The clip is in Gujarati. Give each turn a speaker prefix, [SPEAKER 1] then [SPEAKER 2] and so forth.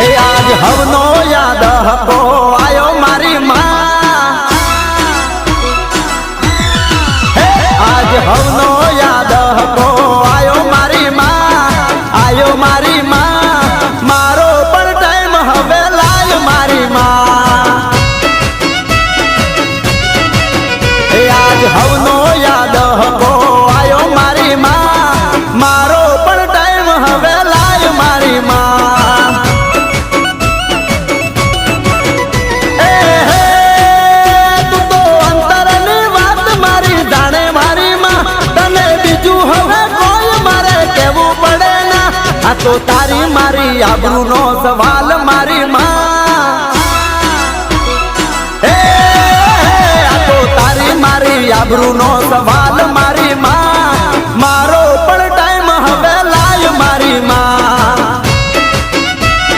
[SPEAKER 1] એ આજ હવનો યાદ હતો, આયો મારી માં. હે, આજ હવનો યાદ હતો, આયો મારી માં, આયો મારી માં. આ તો તારી મારી આબરૂનો સવાલ મારી માં. આ તો તારી મારી આબરૂનો સવાલ